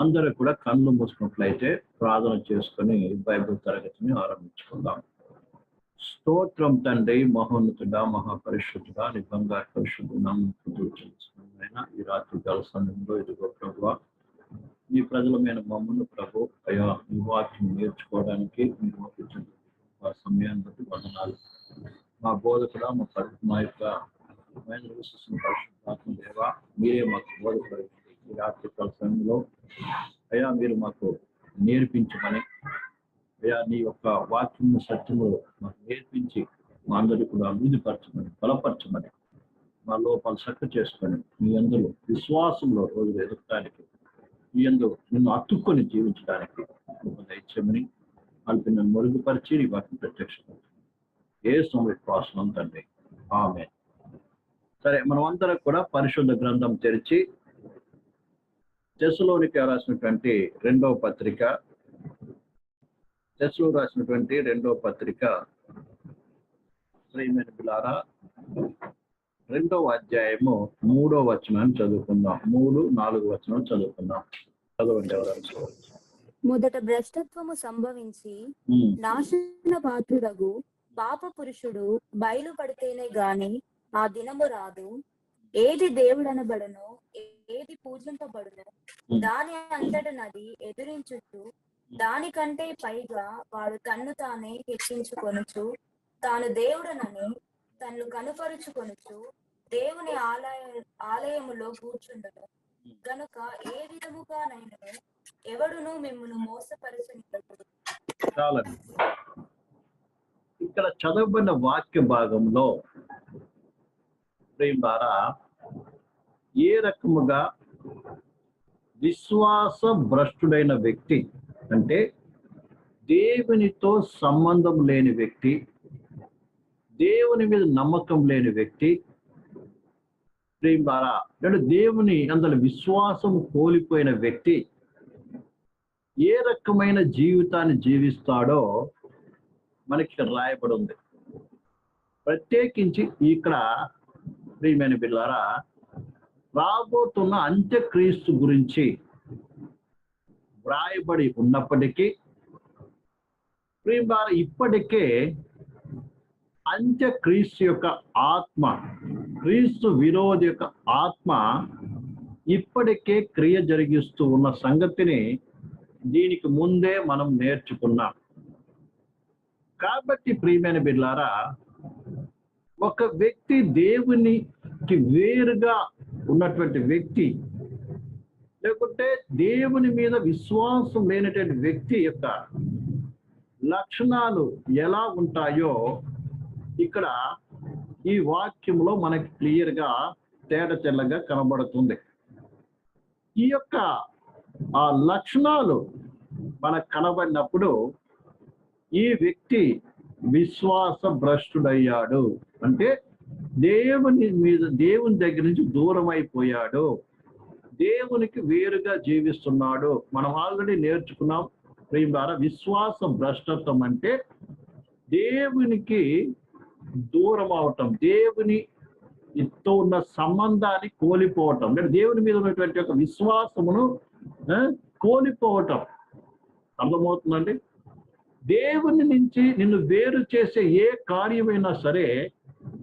అందరూ కూడా కళ్ళు మూసుకున్నట్లయితే ప్రార్థన చేసుకొని బైబిల్ తరగతిని ఆరంభించుకుందాం. స్తోత్రం తండ్రి మహోన్నతుడ మహాపరిశుద్ధుడా నిబంగా పరిశుద్ధ నమ్మకం ఈ రాత్రి గల సమయంలో ఇదిగో ప్రభు ఈ ప్రజల మీద మమ్మల్ని ప్రభు అయ్యా ఈ వాక్యం నేర్చుకోవడానికి మీరు మా ఆ సమయాన్ని బట్టి వందనాలు. మా బోధకుడ మా పరి మా యొక్క పరిశుద్ధాత్మ దేవ మీరే మాకు బోధపడి ఈ రాత్రి సమయంలో అయ్యా మీరు మాకు నేర్పించమని అయ్యా నీ యొక్క వాక్యము సత్యము మాకు నేర్పించి మా అందరికీ కూడా అభివృద్ధిపరచమని బలపరచమని మా లోపాలు చక్క చేసుకొని మీ అందరూ విశ్వాసంలో రోజులు ఎదగటానికి మీ అందరూ నిన్ను అతుక్కొని జీవించడానికి దయచేయమని వాళ్ళకి నన్ను మరుగుపరిచి నీ వాటిని ప్రత్యక్షపరచు ఏ సమయం తండ్రి. ఆమె సరే మనం అందరం కూడా పరిశుద్ధ గ్రంథం తెరిచి తెసలోనికి రాసినటువంటి రెండవ పత్రిక. తెసలో రాసినటువంటి రెండవ పత్రిక. శ్రీమతి బిలారా రెండవ అధ్యాయము మూడో వచనాన్ని చదువుకుందాం. మూడు నాలుగు వచనం చదువుకుందాం. చదవండి ఎవరైనా మొదట భ్రష్టత్వము సంభవించి నాశన పాత్రుడగు పాప పురుషుడు బయలుపడితేనే గాని ఆ దినము రాదు. ఏది దేవుడనబడను ఏది పూజింపబడును దాని అంతటనది ఎదురించుచు దానికంటే పైగా వాడు తన్ను తానే హెచ్చించుకొనుచు తాను దేవుడనని తన్ను కనుపరుచుకొనుచు దేవుని ఆలయ ఆలయములో కూర్చుండను. గనుక ఏ విధముగానైనా ఎవడును మిమ్మల్ని మోసపరచనివ్వడు. చాలండి. ఇక్కడ చదవబడిన వాక్య భాగంలో ప్రేమ ద్వారా ఏ రకముగా విశ్వాస భ్రష్టుడైన వ్యక్తి అంటే దేవునితో సంబంధం లేని వ్యక్తి దేవుని మీద నమ్మకం లేని వ్యక్తి ప్రేమ ద్వారా అంటే దేవుని అందులో విశ్వాసం కోల్పోయిన వ్యక్తి ఏ రకమైన జీవితాన్ని జీవిస్తాడో మనకి రాయబడి ఉంది. ప్రత్యేకించి ఇక్కడ ప్రియమైన బిల్లారా రాబోతున్న అంత్యక్రీస్తు గురించి వ్రాయబడి ఉన్నప్పటికీ ప్రియమార ఇప్పటికే అంత్యక్రీస్తు యొక్క ఆత్మ క్రీస్తు విరోధి యొక్క ఆత్మ ఇప్పటికే క్రియ జరిగిస్తూ ఉన్న సంగతిని దీనికి ముందే మనం నేర్చుకున్నాం. కాబట్టి ప్రియమైన బిడ్లారా ఒక వ్యక్తి దేవునికి వేరుగా ఉన్నటువంటి వ్యక్తి లేకుంటే దేవుని మీద విశ్వాసం లేనటువంటి వ్యక్తి యొక్క లక్షణాలు ఎలా ఉంటాయో ఇక్కడ ఈ వాక్యంలో మనకి క్లియర్గా తేడ తెల్లగా కనబడుతుంది. ఈ యొక్క ఆ లక్షణాలు మనకు కనబడినప్పుడు ఈ వ్యక్తి విశ్వాస భ్రష్టుడయ్యాడు అంటే దేవుని మీద దేవుని దగ్గర నుంచి దూరం అయిపోయాడు దేవునికి వేరుగా జీవిస్తున్నాడు. మనం ఆల్రెడీ నేర్చుకున్నాం. ప్రేమ ద్వారా విశ్వాస భ్రష్టత్వం అంటే దేవునికి దూరం అవటం దేవుని తో ఉన్న సంబంధాన్ని కోల్పోవటం. అంటే దేవుని మీద ఉన్నటువంటి ఒక విశ్వాసమును కోల్పోవటం. అర్థమవుతుందండి? దేవుని నుంచి నిన్ను వేరు చేసే ఏ కార్యమైనా సరే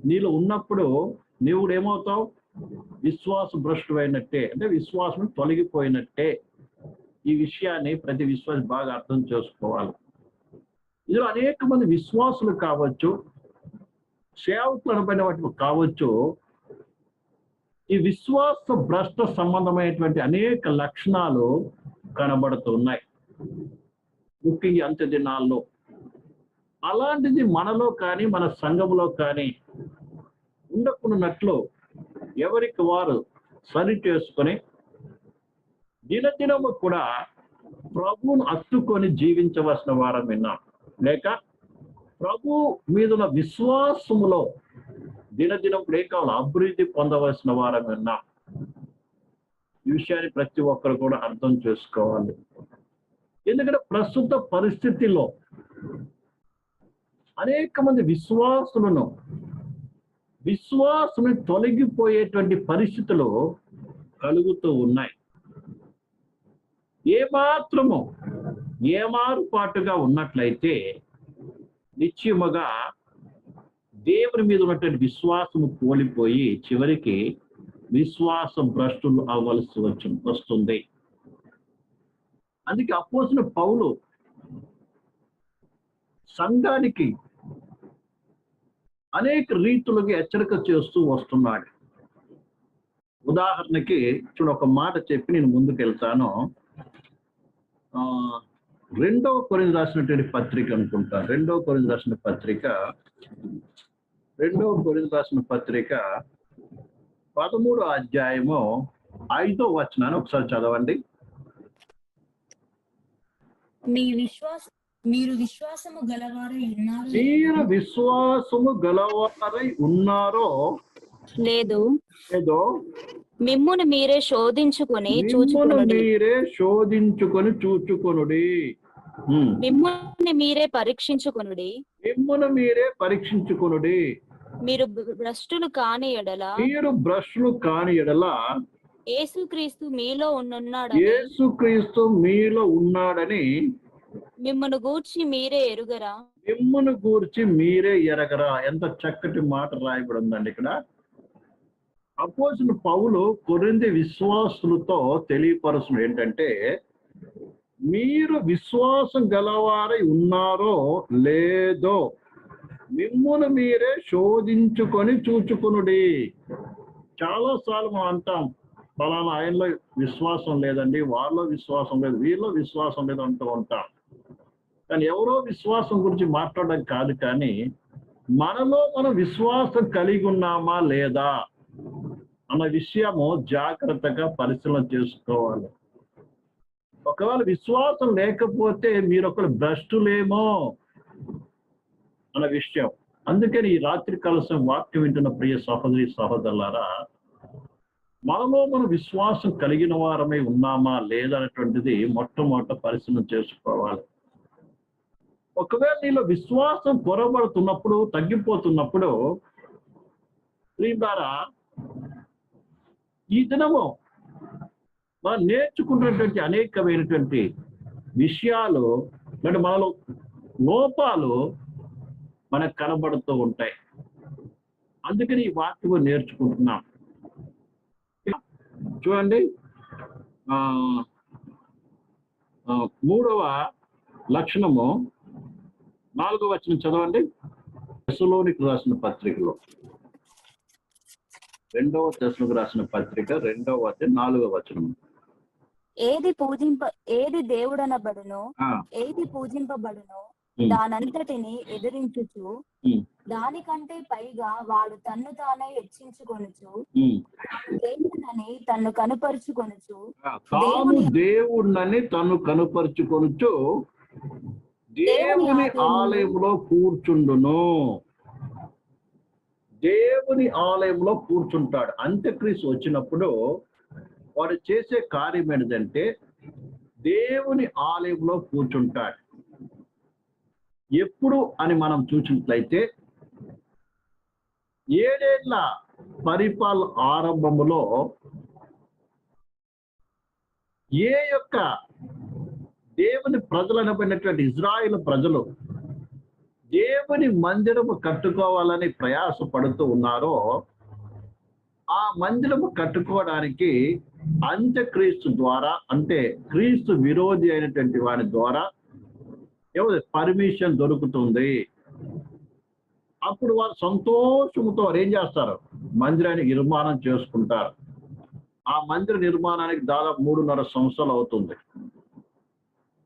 నీలో ఉన్నప్పుడు నీవు ఏమవుతావు? విశ్వాస భ్రష్టువైనట్టే. అంటే విశ్వాసం తొలగిపోయినట్టే. ఈ విషయాన్ని ప్రతి విశ్వాసి బాగా అర్థం చేసుకోవాలి. ఇందులో అనేక మంది విశ్వాసులు కావచ్చు సేవకులు అనబడిన వాటి కావచ్చు ఈ విశ్వాస భ్రష్ట సంబంధమైనటువంటి అనేక లక్షణాలు కనబడుతున్నాయి ముఖ్యంగా అంత్య దినాల్లో అలాంటిది మనలో కానీ మన సంఘంలో కానీ ఉండకున్నట్లు ఎవరికి వారు సరి చేసుకొని దినదినము కూడా ప్రభువును అత్తుకొని జీవించవలసిన వారం విన్నాం లేక ప్రభు మీద విశ్వాసములో దినదినం ఏ కావాలి అభివృద్ధి పొందవలసిన వారం విన్నాం ఈ విషయాన్ని ప్రతి ఒక్కరు కూడా అర్థం చేసుకోవాలి. ఎందుకంటే ప్రస్తుత పరిస్థితిలో అనేక మంది విశ్వాసులను విశ్వాసం తొలగిపోయేటువంటి పరిస్థితులు కలుగుతూ ఉన్నాయి. ఏమాత్రము ఏమారుపాటుగా ఉన్నట్లయితే నిశ్చయముగా దేవుని మీద ఉన్నటువంటి విశ్వాసము కోల్పోయి చివరికి విశ్వాసం భ్రష్టులు అవ్వాల్సి వచ్చి వస్తుంది. అందుకే అపోసిన పౌలు సంఘానికి అనేక రీతులుగా హెచ్చరిక చేస్తూ వస్తున్నాడు. ఉదాహరణకి చూడు ఒక మాట చెప్పి నేను ముందుకు వెళ్తాను ఆ, రెండవ కొరింది రాసినటువంటి పత్రిక అనుకుంటా. రెండవ కొరింది రాసిన పత్రిక రెండవ కొరింది రాసిన పత్రిక పదమూడు అధ్యాయము ఐదో వచనాన్ని ఒకసారి చదవండి. నీ విశ్వాస మీరు విశ్వాసము గలవారై ఉన్నారు? మీరు విశ్వాసము గలవారై ఉన్నారో? లేదు. ఏదో? మిమ్మును మీరే శోధించుకొని చూచుకొనుడి. మీరే శోధించుకొని చూచుకొనుడి. మిమ్ముని మీరే పరీక్షించుకొనుడి. మిమ్మును మీరే పరీక్షించుకొనుడి. మీరు భ్రష్టులు కాని ఎడల. మీరు బ్రష్లు కాని ఎడల. యేసుక్రీస్తు మీలో ఉన్నన్నాడని. యేసుక్రీస్తు మీలో ఉన్నాడని మిమ్మను గూర్చి మీరే ఎరుగరా? మిమ్మను గూర్చి మీరే ఎరగరా? ఎంత చక్కటి మాట రాయబడి ఉందండి ఇక్కడ. అపోజిన పౌలు కొరింది విశ్వాసులతో తెలియపరచడం ఏంటంటే మీరు విశ్వాసం గలవారై ఉన్నారో లేదో మిమ్మును మీరే శోధించుకొని చూచుకునుడి. చాలా సార్లు మనం అంటాం ఫలానా ఆయనలో విశ్వాసం లేదండి వాళ్ళలో విశ్వాసం లేదు వీళ్ళలో విశ్వాసం లేదు అంటూ ఉంటాం. కానీ ఎవరో విశ్వాసం గురించి మాట్లాడడం కాదు కానీ మనలో మనం విశ్వాసం కలిగి ఉన్నామా లేదా అన్న విషయము జాగ్రత్తగా పరిశీలన చేసుకోవాలి. ఒకవేళ విశ్వాసం లేకపోతే మీరు ఒకరు భ్రష్టులేమో అన్న విషయం. అందుకని ఈ రాత్రి కలసం వాక్యం వింటున్న ప్రియ సహోదరి సహోదరులారా మనలో మనం విశ్వాసం కలిగిన వారమై ఉన్నామా లేదా అనేటువంటిది మొట్టమొదట పరిశీలన చేసుకోవాలి. ఒకవేళ నీలో విశ్వాసం కొరబడుతున్నప్పుడు తగ్గిపోతున్నప్పుడు ద్వారా ఈ దినము మనం నేర్చుకున్నటువంటి అనేకమైనటువంటి విషయాలు అంటే మనలో లోపాలు మనకు కనబడుతూ ఉంటాయి. అందుకని ఈ వాక్యము నేర్చుకుంటున్నాం. చూడండి ఆ, మూడవ లక్షణము నాలుగవ వచనం చదవండి. దశలోనికి రాసిన పత్రికలో. రెండవ దశలకు రాసిన పత్రిక రెండవ వచనం నాలుగవ వచనం. ఏది పూజింప ఏది దేవుడనబడునో ఏది పూజింపబడునో దానంతటిని ఎదిరించుచు దానికంటే పైగా వాడు తన్ను తానే హెచ్చించుకొనుచు ఉమ్. దేవుడనని తన్ను కనుపరుచుకొనుచు తాను దేవుణ్ణని తను కనుపరుచుకొనుచు దేవుని ఆలయంలో కూర్చుండును. దేవుని ఆలయంలో కూర్చుంటాడు. అంత్యక్రీస్తు వచ్చినప్పుడు వాడు చేసే కార్యం ఏంటంటే దేవుని ఆలయంలో కూర్చుంటాడు. ఎప్పుడు అని మనం చూసినట్లయితే ఏడేళ్ళ పరిపాలన ఆరంభములో ఏ యొక్క దేవుని ప్రజలు అనబడినటువంటి ఇజ్రాయిల్ ప్రజలు దేవుని మందిరము కట్టుకోవాలని ప్రయాస పడుతూ ఉన్నారో ఆ మందిరము కట్టుకోవడానికి అంత్యక్రీస్తు ద్వారా అంటే క్రీస్తు విరోధి అయినటువంటి వాడి ద్వారా ఏమో పర్మిషన్ దొరుకుతుంది? అప్పుడు వారు సంతోషంతో ఏం చేస్తారు? మందిరాన్ని నిర్మాణం చేసుకుంటారు. ఆ మందిర నిర్మాణానికి దాదాపు మూడున్నర సంవత్సరాలు అవుతుంది.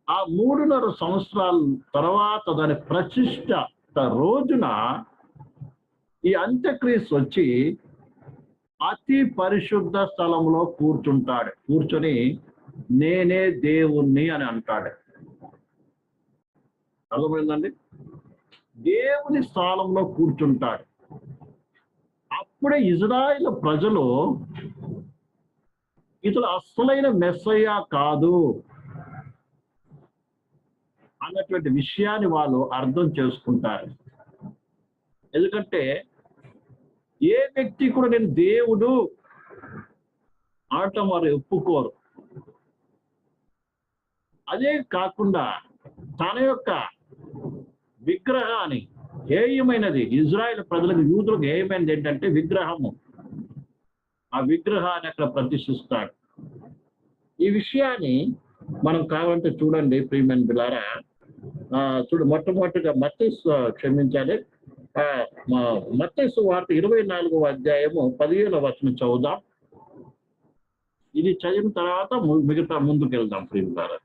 ఆ మూడున్నర సంవత్సరాల తర్వాత దాని ప్రతిష్ట రోజున ఈ అంత్యక్రీస్ వచ్చి అతి పరిశుద్ధ స్థలంలో కూర్చుంటాడు. కూర్చొని నేనే దేవుణ్ణి అని అంటాడు. అర్థమైందండి? దేవుని స్థానంలో కూర్చుంటాడు. అప్పుడే ఇజ్రాయిల్ ప్రజలు ఇతడు అసలైన మెస్సయ్య కాదు. అన్నటువంటి విషయాన్ని వాళ్ళు అర్థం చేసుకుంటారు. ఎందుకంటే ఏ వ్యక్తి కూడా నేను దేవుడు అనటం వారు ఒప్పుకోరు. అదే కాకుండా తన యొక్క విగ్రహాన్ని ఏయమైనది ఇజ్రాయెల్ ప్రజలకు యూదులకు ఏయమైనది ఏంటంటే విగ్రహము. ఆ విగ్రహాన్ని అక్కడ ప్రతిష్ఠిస్తాడు. ఈ విషయాన్ని మనం కావాలంటే చూడండి ప్రియమైన బిలారా. చూడు మొట్టమొదటిగా మత్తైసు క్షమించాలి. ఆ, మా- మత్తైసు వార్త ఇరవై నాలుగవ అధ్యాయము పదిహేను వచనం చదువుదాం. ఇది చదివిన తర్వాత మిగతా ముందుకు వెళ్దాం ప్రియులారా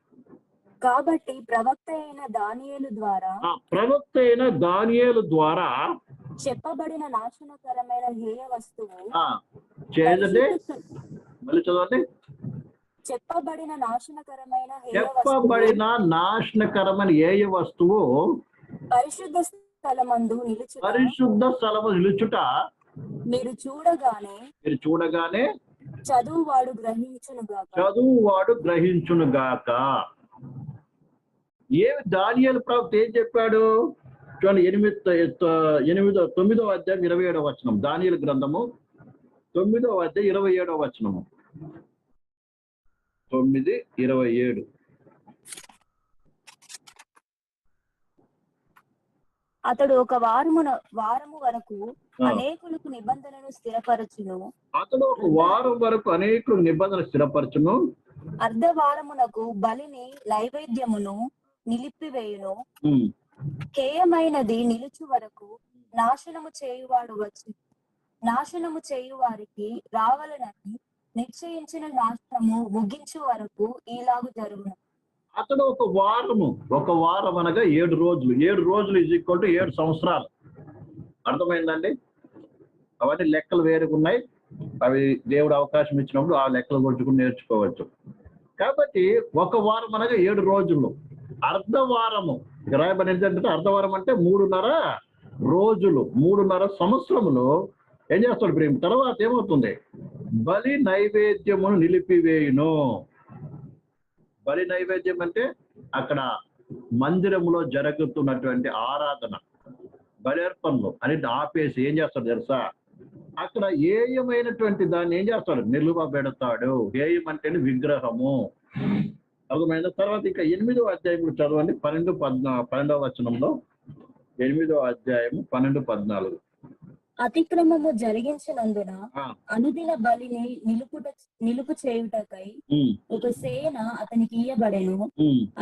కాబట్టి ప్రవక్త అయిన దానియేలు ద్వారా ప్రవక్త అయిన దానియేలు ద్వారా చెప్పబడిన నాశనకరమైన హేయ వస్తువు మళ్ళీ చదవండి. చెప్పబడిన నాశనకరమైన చెప్పబడిన నాశనకరమైన ఏ వస్తువు పరిశుద్ధ స్థలమందు నిలుచుట. పరిశుద్ధ స్థలము నిలుచుట. మీరు చూడగానే మీరు చూడగానే చదువువాడు గ్రహించునుగాక చదువువాడు గ్రహించునుగాక ఏమి దానియాలు ప్రవక్త ఏం చెప్పాడు? చూడండి ఎనిమిది ఎనిమిదో తొమ్మిదో అధ్యాయం ఇరవై ఏడవ వచనం. దానియలు గ్రంథము తొమ్మిదో అధ్యాయం ఇరవై ఏడవ వచనము. తొమ్మిది ఇరవై ఏడు. అతడు ఒక వారమున వారము వరకు. అనేకులకు నిబంధనను స్థిరపరచును. అతడు ఒక వారం వరకు అనేక నిబంధన స్థిరపరచును. అర్ధవారమునకు బలిని నైవేద్యమును నిలిపివేయును. కేయమైనది నిలుచు వరకు నాశనము చేయువాడు వచ్చి నాశనము చేయు వారికి రావాలనని నిశ్చయించిన రాష్ట్రము ముగించు వరకు ఈలాగు జరుగును. అతడు ఒక వారము ఒక వారం అనగా ఏడు రోజులు. ఏడు రోజులు ఈజ్ ఈక్వల్ టు ఏడు సంవత్సరాలు. అర్థమైందండి? అవన్నీ లెక్కలు వేరుగా ఉన్నాయి. అవి దేవుడు అవకాశం ఇచ్చినప్పుడు ఆ లెక్కలు కొట్టుకుని నేర్చుకోవచ్చు. కాబట్టి ఒక వారం అనగా ఏడు రోజులు. అర్ధవారము. రాయబడి ఏంటంటే అర్ధవారం అంటే మూడున్నర రోజులు. మూడున్నర సంవత్సరములు. ఏం చేస్తాడు ప్రేమ? తర్వాత ఏమవుతుంది? బలి నైవేద్యమును నిలిపివేయును. బలి నైవేద్యం అంటే అక్కడ మందిరములో జరుగుతున్నటువంటి ఆరాధన బలేర్పణలు అని ఆపేసి ఏం చేస్తాడు తెలుసా? అక్కడ ఏయమైనటువంటి దాన్ని ఏం చేస్తాడు నిలువ పెడతాడు. ఏయం అంటేనే విగ్రహము. అర్థమైందా? తర్వాత ఇంకా ఎనిమిదో అధ్యాయం చదవండి. పన్నెండు పద్నా పన్నెండవ వచనంలో ఎనిమిదో అధ్యాయము పన్నెండు పద్నాలుగు. అతిక్రమము జరిగించినందున అనుదిన బలిని నిలుపుట నిలుపు చేయుటకై ఒక సేన అతనికి ఇయ్యబడెను.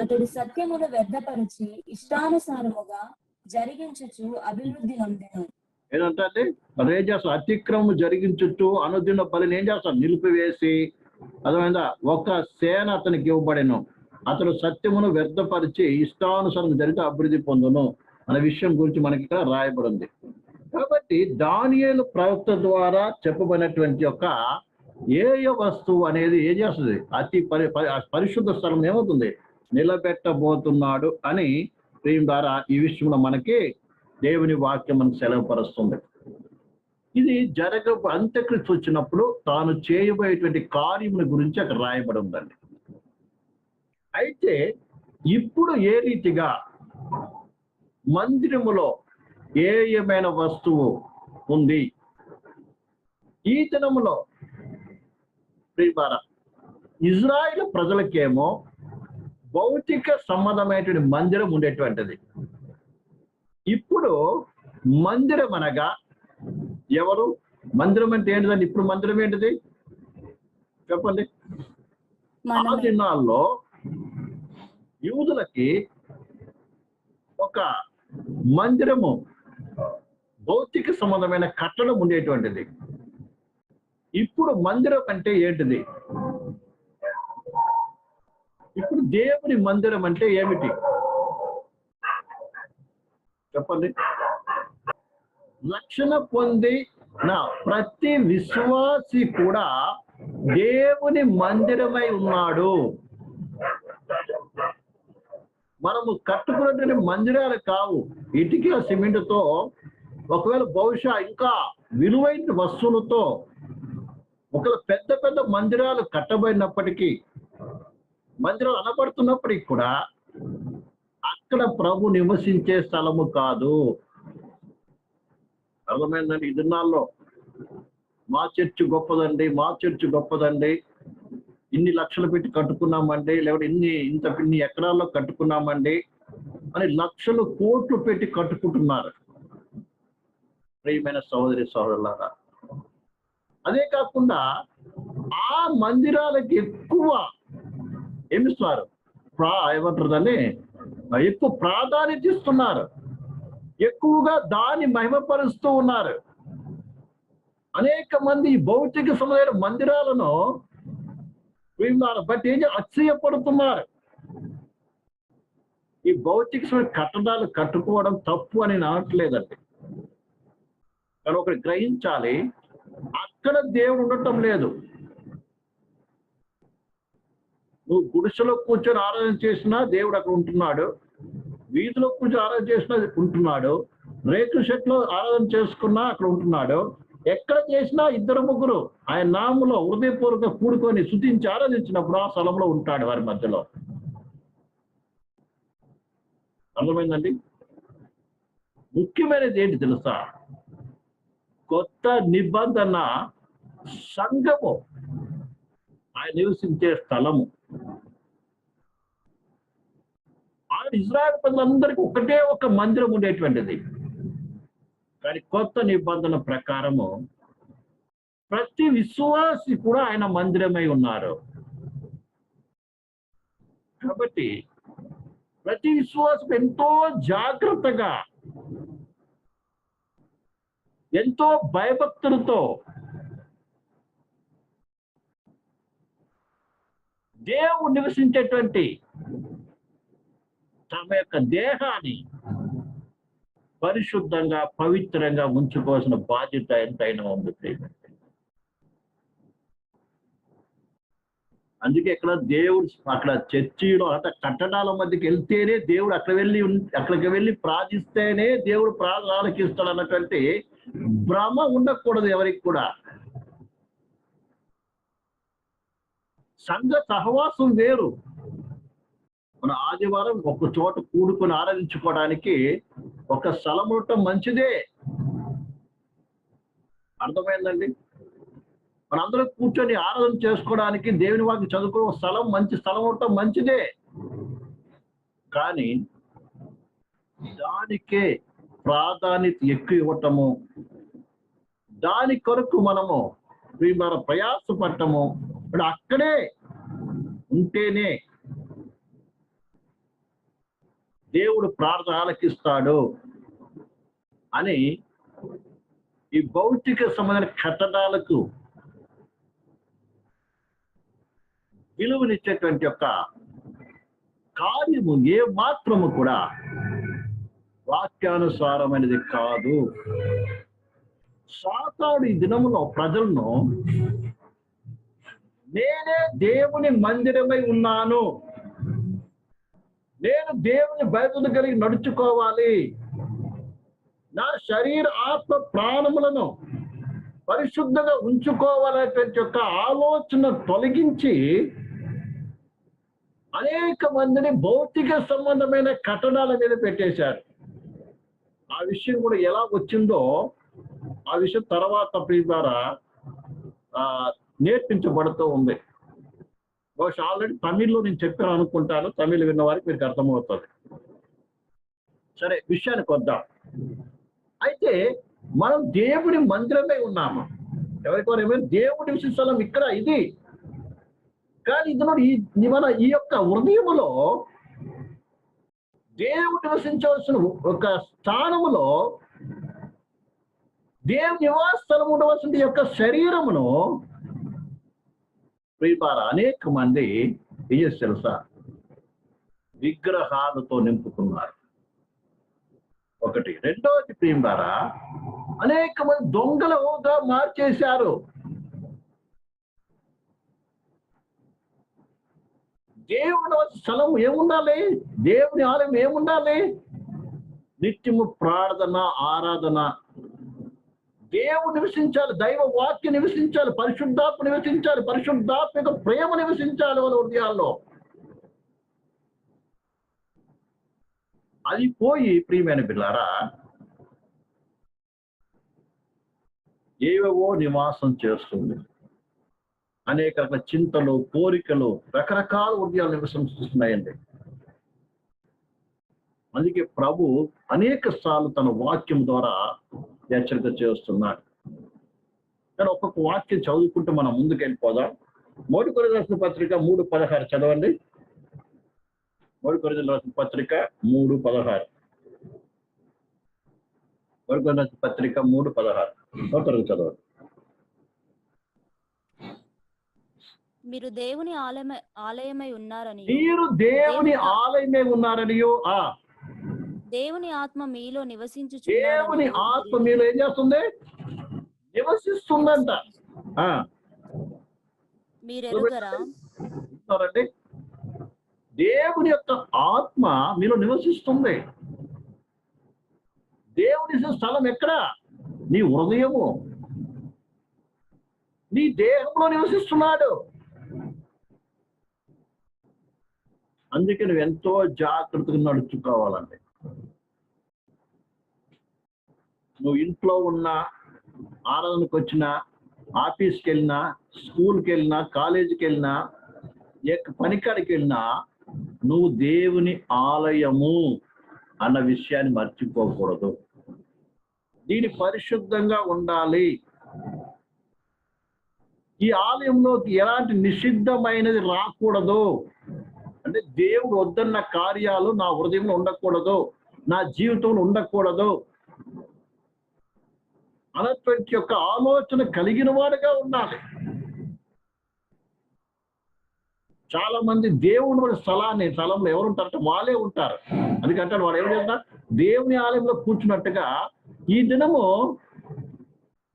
అతడు సత్యమును వ్యర్థపరిచి ఇష్టానుసారముగా జరిగించుచు అభివృద్ధి నొందెను. ఏంటంటే మరి ఏం చేస్తాడు అతిక్రమం జరిగించుతూ అనుదిన బలిని ఏం చేస్తాడు? నిలిపివేసి అర్థమైందా? ఒక సేన అతనికి ఇవ్వబడెను. అతడు సత్యమును వ్యర్థపరిచి ఇష్టానుసారం జరిగితే అభివృద్ధి పొందును అనే విషయం గురించి మనకి ఇక్కడ రాయబడి ఉంది కాబట్టి దానియలు ప్రవక్త ద్వారా చెప్పబడినటువంటి యొక్క ఏ వస్తువు అనేది ఏం చేస్తుంది? అతి పరి పరిశుద్ధ స్థలం ఏమవుతుంది? నిలబెట్టబోతున్నాడు అని దీని ద్వారా ఈ విషయంలో మనకి దేవుని వాక్యం మనకు సెలవుపరుస్తుంది. ఇది జరగ అంత్యకృతి వచ్చినప్పుడు తాను చేయబోయేటువంటి కార్యముల గురించి అక్కడ రాయబడి ఉందండి. అయితే ఇప్పుడు ఏ రీతిగా మందిరములో ఏ ఏమైన వస్తువు ఉంది. ఈ దినములో ప్రియమారా ఇజ్రాయిల్ ప్రజలకేమో భౌతిక సంబంధమైనటువంటి మందిరం ఉండేటువంటిది. ఇప్పుడు మందిరం అనగా ఎవరు? మందిరం అంటే ఏంటిదండి? ఇప్పుడు మందిరం ఏంటిది? చెప్పండి. ఆ దినాల్లో యూదులకి ఒక మందిరము భౌతిక సంబంధమైన కట్టడం ఉండేటువంటిది. ఇప్పుడు మందిరం అంటే ఏంటిది? ఇప్పుడు దేవుని మందిరం అంటే ఏమిటి? చెప్పండి. రక్షణ పొంది నా ప్రతి విశ్వాసి కూడా దేవుని మందిరమై ఉన్నాడు. మనము కట్టుకున్నటువంటి మందిరాలు కావు. ఇటుక సిమెంట్తో ఒకవేళ బహుశా ఇంకా విలువైన వస్తువులతో ఒకవేళ పెద్ద పెద్ద మందిరాలు కట్టబడినప్పటికీ మందిరాలు అనబడుతున్నప్పటికీ కూడా అక్కడ ప్రభు నివసించే స్థలము కాదు. అర్థమైందండి? ఈ దినాల్లో మా చర్చ్ గొప్పదండి మా చర్చ్ గొప్పదండి. ఇన్ని లక్షలు పెట్టి కట్టుకున్నామండి లేకపోతే ఇన్ని ఇంత ఇన్ని ఎకరాల్లో కట్టుకున్నామండి అని లక్షలు కోట్లు పెట్టి కట్టుకుంటున్నారు. ప్రియమైన సహోదరి సహోదరులారా అదే కాకుండా ఆ మందిరాలకి ఎక్కువ ఏమిస్తున్నారు? ప్రా ఏమంటారు దాన్ని? ఎక్కువ ప్రాధాన్యత ఇస్తున్నారు. ఎక్కువగా దాన్ని మహిమపరుస్తూ ఉన్నారు. అనేక మంది భౌతిక సముదాయ మందిరాలను బట్ ఏం అసహ్యపడుతున్నారు ఈ భౌతిక సముదాయ కట్టడాలు కట్టుకోవడం తప్పు అని నాటలేదండి అనట్లేదండి. కానీ ఒకటి గ్రహించాలి అక్కడ దేవుడు ఉండటం లేదు. నువ్వు గుడిసెలో కూర్చొని ఆరాధన చేసినా దేవుడు అక్కడ ఉంటున్నాడు. వీధిలో కూర్చొని ఆరాధన చేసినా ఉంటున్నాడు. రేకు షెట్లో ఆరాధన చేసుకున్నా అక్కడ ఉంటున్నాడు. ఎక్కడ చేసినా ఇద్దరు ముగ్గురు ఆయన నామంలో హృదయపూర్వక కూడుకొని శుతించి ఆరాధించినప్పుడు ఆ స్థలంలో ఉంటాడు వారి మధ్యలో. అర్థమైందండి? ముఖ్యమైనది ఏంటి తెలుసా? కొత్త నిబంధన సంఘము. ఆయన నివసించే స్థలము. ఆయన ఇజ్రాయల్ ప్రజలందరికీ ఒకటే ఒక మందిరం ఉండేటువంటిది. కానీ కొత్త నిబంధన ప్రకారము ప్రతి విశ్వాసి కూడా ఆయన మందిరమై ఉన్నారు. కాబట్టి ప్రతి విశ్వాసం ఎంతో జాగ్రత్తగా ఎంతో భయభక్తులతో దేవుడు నివసించేటువంటి తమ యొక్క దేహాన్ని పరిశుద్ధంగా పవిత్రంగా ఉంచుకోవాల్సిన బాధ్యత ఎంతైనా ఉంది అందుకే ఇక్కడ దేవుడు అక్కడ చర్చిలో అంటే కట్టడాల మధ్యకి వెళ్తేనే దేవుడు అక్కడ వెళ్ళి అక్కడికి వెళ్ళి ప్రార్థిస్తేనే దేవుడు ప్రార్థన ఆలకిస్తాడు అన్నటువంటి భ్రమ ఉండకూడదు ఎవరికి కూడా. సంఘ సహవాసం వేరు. మన ఆదివారం ఒక చోట కూడుకొని ఆరాధించుకోవడానికి ఒక స్థలం ఉండటం మంచిదే. అర్థమైందండి? మనందరం కూర్చొని ఆరాధన చేసుకోవడానికి దేవుని వాకి చదువుకునే స్థలం మంచి స్థలం ఉండటం మంచిదే. కానీ దానికే ప్రాధాన్యత ఎక్కువ ఇవ్వటము. దాని కొరకు మనము మన ప్రయాసపడటము. ఇప్పుడు అక్కడే ఉంటేనే దేవుడు ప్రార్థన ఆలకిస్తాడు అని ఈ భౌతిక సంబంధమైన కట్టడాలకు విలువనిచ్చేటువంటి యొక్క కార్యము ఏ మాత్రము కూడా వాక్యానుసారమైనది కాదు. సాతాడు ఈ దినములో ప్రజలను నేనే దేవుని మందిరమై ఉన్నాను. నేను దేవుని బయట కలిగి నడుచుకోవాలి. నా శరీర ఆత్మ ప్రాణములను పరిశుద్ధంగా ఉంచుకోవాలనేటువంటి యొక్క ఆలోచన తొలగించి అనేక మందిని భౌతిక సంబంధమైన కట్టడాల మీద పెట్టేశారు. ఆ విషయం కూడా ఎలా వచ్చిందో ఆ విషయం తర్వాత ప్రియ ద్వారా ఆ, నేర్పించబడుతూ ఉంది. బహుశా ఆల్రెడీ తమిళ్ళో నేను చెప్పాను అనుకుంటాను. తమిళ్ విన్న వారికి మీకు అర్థమవుతుంది. సరే విషయానికి వద్దాం. అయితే మనం దేవుడి మందిరమే ఉన్నాము. ఎవరికి వారు ఏమైనా దేవుడి విశిష్టలం ఇక్కడ ఇది. కానీ ఇది మన ఈ మన ఈ యొక్క హృదయములో దేవుడు నివసించవలసిన ఒక స్థానములో దేవుని నివాస స్థలం ఉండవలసిన యొక్క శరీరమును ప్రియులారా అనేక మంది ఏం చేసి తెలుసా? విగ్రహాలతో నింపుకున్నారు. ఒకటి. రెండవది ద్వారా అనేక మంది దొంగలుగా మార్చేశారు. దేవుడు స్థలం ఏముండాలి? దేవుని ఆలయం ఏముండాలి? నిత్యము ప్రార్థన ఆరాధన. దేవుడు నివసించాలి దైవ వాక్య నివసించాలి పరిశుద్ధాత్మ నివసించాలి పరిశుద్ధాత్మిక ప్రేమ నివసించాలి వాళ్ళ హృదయాల్లో. అది పోయి ప్రియమైన పిల్లారా ఏవేవో నివాసం చేస్తుంది. అనేక రకాల చింతలు కోరికలు రకరకాల హృదయాలు నివసించుతున్నాయండి. అందుకే ప్రభు అనేక సార్లు తన వాక్యం ద్వారా హెచ్చరిక చేస్తున్నాడు. కానీ ఒక్కొక్క వాక్యం చదువుకుంటూ మనం ముందుకు వెళ్ళిపోదాం మోడి కొరి రాసిన పత్రిక మూడు పదహారు చదవండి. మోడి కొరి రాసిన పత్రిక మూడు పదహారు. మోడి కొరి రాసిన పత్రిక మూడు పదహారు. చదవండి. మీరు దేవుని ఆలయమై ఆలయమై ఉన్నారని మీరు దేవుని ఆలయమే ఉన్నారనియో. ఆ. దేవుని ఆత్మ మీలో నివసించు దేవుని ఆత్మ మీలో ఏం చేస్తుంది? నివసిస్తుందంట. ఆ. మీరు ఎరుగరా దేవుని యొక్క ఆత్మ మీలో నివసిస్తుంది. దేవుని స్థలం ఎక్కడ? నీ హృదయము. నీ దేహంలో నివసిస్తున్నాడు. అందుకే నువ్వు ఎంతో జాగ్రత్తగా నడుచుకోవాలండి. నువ్వు ఇంట్లో ఉన్నా ఆరాధనకు వచ్చినా ఆఫీస్కి వెళ్ళినా స్కూల్కి వెళ్ళినా కాలేజీకి వెళ్ళినా ఎక్క పనికాడికి వెళ్ళినా నువ్వు దేవుని ఆలయము అన్న విషయాన్ని మర్చిపోకూడదు. దీని పరిశుద్ధంగా ఉండాలి. ఈ ఆలయంలోకి ఎలాంటి నిషిద్ధమైనది రాకూడదు. ఏంటంటే దేవుడు వద్దన్న కార్యాలు నా హృదయంలో ఉండకూడదు నా జీవితంలో ఉండకూడదు. అన్నటువంటి యొక్క ఆలోచన కలిగిన వాడుగా ఉండాలి. చాలా మంది దేవుని వాడి స్థలాన్ని స్థలంలో ఎవరు ఉంటారంటే వాళ్ళే ఉంటారు. అందుకంటే వాడు ఎవరు చేస్తారు దేవుని ఆలయంలో కూర్చున్నట్టుగా ఈ దినము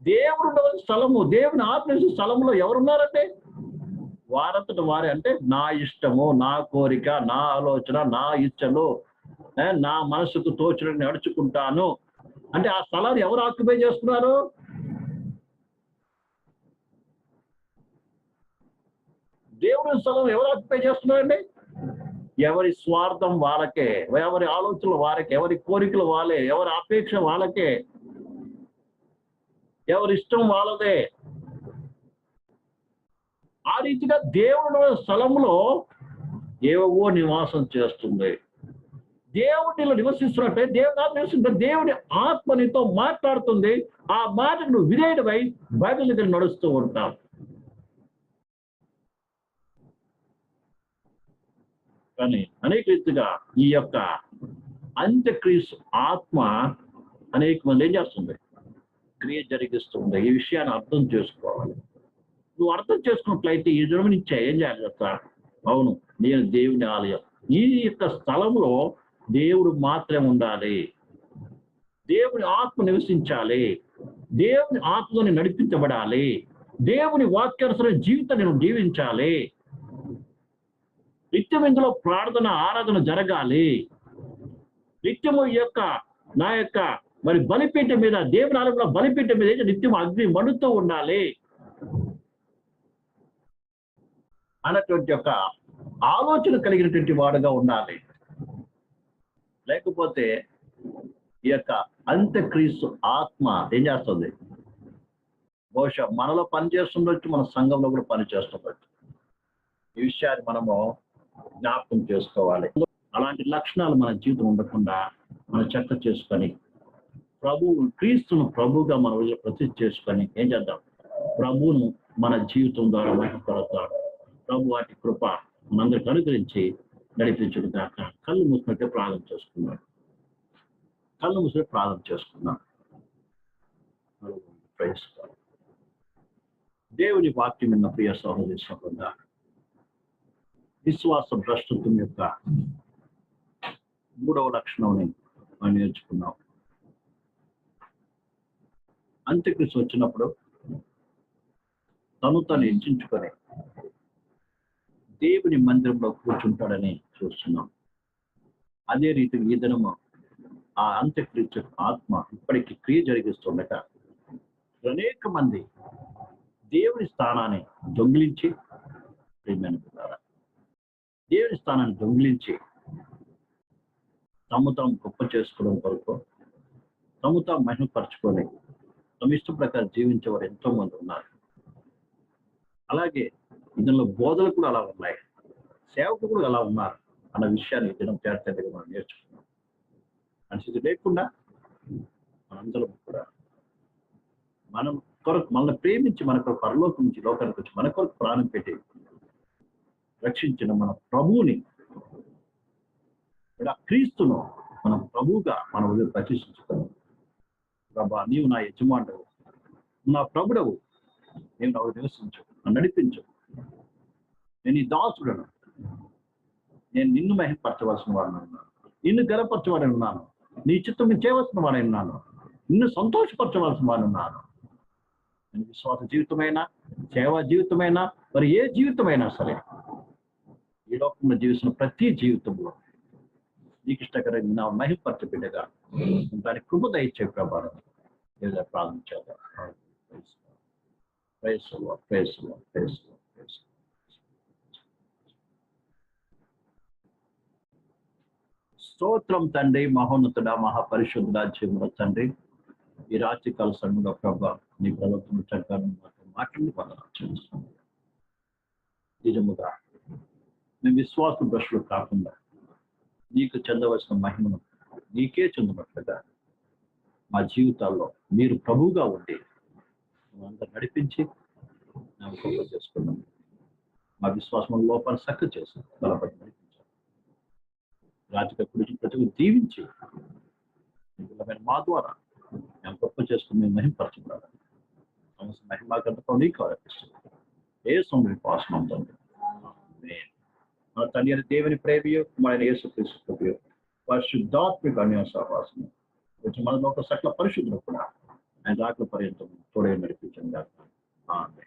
దేవుడు ఉండవలసిన స్థలము దేవుని ఆత్మీయ స్థలంలో ఎవరున్నారంటే వారంతటి వారే అంటే నా ఇష్టము నా కోరిక నా ఆలోచన నా ఇచ్చలు నా మనసుకు తోచినట్టు నడుచుకుంటాను. అంటే ఆ స్థలాన్ని ఎవరు ఆక్యుపై చేస్తున్నారు? దేవుని స్థలం ఎవరు ఆక్యుపై చేస్తున్నారండి? ఎవరి స్వార్థం వాళ్ళకే ఎవరి ఆలోచనలు వారికే ఎవరి కోరికలు వాళ్ళే ఎవరి అపేక్ష వాళ్ళకే ఎవరి ఇష్టం వాళ్ళదే. ఆ రీతిగా దేవుడు స్థలంలో ఏవో నివాసం చేస్తుంది. దేవుడిలో నివసిస్తున్నట్టే దేవుడు ఆత్మ నివసిస్తుంటే దేవుడి ఆత్మ నీతో మాట్లాడుతుంది. ఆ మాటకు నువ్వు విధేయుడిపై బైబిల్ దగ్గర నడుస్తూ ఉంటావు. కానీ అనేక రీతిగా ఈ యొక్క అంత్యక్రీస్తు ఆత్మ అనేక మంది ఏం చేస్తుంది? క్రియ జరిగిస్తుంది. ఈ విషయాన్ని అర్థం చేసుకోవాలి. నువ్వు అర్థం చేసుకున్నట్లయితే ఈ జన్మనిచ్చా ఏం చేయాలి చెప్తా అవును నేను దేవుని ఆలయం. ఈ యొక్క స్థలంలో దేవుడు మాత్రమే ఉండాలి. దేవుని ఆత్మ నివసించాలి. దేవుని ఆత్మని నడిపించబడాలి. దేవుని వాక్యానుసర జీవితం నేను జీవించాలి. నిత్యం ఇందులో ప్రార్థన ఆరాధన జరగాలి. నిత్యము ఈ యొక్క నా యొక్క మరి బలిపీఠం మీద దేవుని ఆలయంలో బలిపీఠం మీద అయితే నిత్యం అగ్ని మండుతూ ఉండాలి. అన్నటువంటి యొక్క ఆలోచన కలిగినటువంటి వాడుగా ఉండాలి. లేకపోతే ఈ యొక్క అంత్యక్రీస్తు ఆత్మ ఏం చేస్తుంది? బహుశా మనలో పనిచేస్తుండొచ్చు మన సంఘంలో కూడా పనిచేస్తుండొచ్చు ఈ విషయాన్ని మనము జ్ఞాపకం చేసుకోవాలి. అలాంటి లక్షణాలు మన జీవితం ఉండకుండా మనం చెక్క చేసుకొని ప్రభువు క్రీస్తును ప్రభువుగా మన రోజు చేసుకొని ఏం చేద్దాం? ప్రభువును మన జీవితం ద్వారా మహిమపడతాడు ప్రభు వాటి కృప మనందరికి అనుగ్రహించి నడిపించుడు కాక కళ్ళు మూసినట్టే ప్రార్థన చేసుకున్నాడు. కళ్ళు మూసినట్టు ప్రార్థన చేసుకున్నాం దేవుని వాక్యం విన్న ప్రియ సహోదరి సహోద విశ్వాస భ్రష్టత్వం యొక్క మూడవ లక్షణంని మనం నేర్చుకున్నాం. అంత్యకృషి వచ్చినప్పుడు తను తను హెచ్చించుకొని దేవుని మందిరంలో కూర్చుంటాడని చూస్తున్నాం. అదే రీతి ఈ దినము ఆ అంత్యక్రియ ఆత్మ ఇప్పటికి క్రియ జరిగిస్తుండట. అనేక మంది దేవుని స్థానాన్ని దొంగిలించి ప్రేమనుకున్నారా దేవుని స్థానాన్ని దొంగిలించి తమ తాము గొప్ప చేసుకోవడం కొరకు తమ తాము మహిమపరచుకొని తమ ఇష్ట ప్రకారం జీవించేవారు ఎంతో మంది ఉన్నారు. అలాగే దీనిలో బోధలు కూడా అలా ఉన్నాయి. సేవకులు కూడా అలా ఉన్నారు అన్న విషయాన్ని దినం తేటగా మనం నేర్చుకున్నాం మనిషి లేకుండా మనందరం కూడా మనం కొరకు మనల్ని ప్రేమించి మన కొరకు పరలోకం నుంచి లోకానికి వచ్చి మన కొరకు ప్రాణం పెట్టి రక్షించిన మన ప్రభువుని ఇక్కడ క్రీస్తును మనం ప్రభువుగా మన ఉదయం ప్రతిష్ఠించుకున్నాం. ప్రభా నీవు నా యజమానుడవు. నా ప్రభుడవు. నేను నాకు నివసించు. నన్ను నడిపించు. నేను ఈ దాసుడను. నేను నిన్ను మహిపరచవలసిన వాడిని ఉన్నాను. నిన్ను గలపరచవాడని ఉన్నాను. నీ చిత్తం చేయవలసిన వాడని ఉన్నాను. నిన్ను సంతోషపరచవలసిన వాడిని ఉన్నాను. నేను విశ్వాస జీవితమైనా సేవా జీవితమైనా మరి ఏ జీవితమైనా సరే ఈ లోకంలో జీవిస్తున్న ప్రతి జీవితంలో నీకు ఇష్టకరంగా నా మహిపరచ బిడ్డగా దాని కృప దయచే ప్రభావం ప్రార్థన చేద్దాం. ప్రేస్ ప్రేస్ ప్రేస్ ప్రేస్ స్తోత్రం తండ్రి మహోన్నతుడ మహాపరిశుద్ధుడ జీవుల తండ్రి. ఈ రాత్రి కాల సమయంలో ప్రభా నీ ప్రభుత్వం చట్టాన్ని మాతో మాట్లాడి నిజముగా మేము విశ్వాస దృష్టిలో కాకుండా నీకు చెందవలసిన మహిమను నీకే చెందినట్లుగా మా జీవితాల్లో మీరు ప్రభువుగా ఉండి అందరు నడిపించి మేము చేసుకున్నాం. మా విశ్వాసం లోపల సక్క చేసి బలపడి నడిపించాం రాజకీయ ప్రతి దీవించి మా ద్వారా మేము గొప్ప చేసుకుని మేము మహిమపరచుకోవాలి సమస్త మహిమాగంతతో నీకు ఆరోపిస్తున్నాం ఏ సొమ్మిది పాసం అవుతుంది మన తల్లి అయిన దేవుని ప్రేమియో కుమారైన యేసు క్రీస్తు పరిశుద్ధాత్మిక అన్య సహవాసం వచ్చి మన ఒక సకల పరిశుద్ధులు కూడా ఆయన రాకల పర్యంతం తోడే నడిపించండి. ఆమె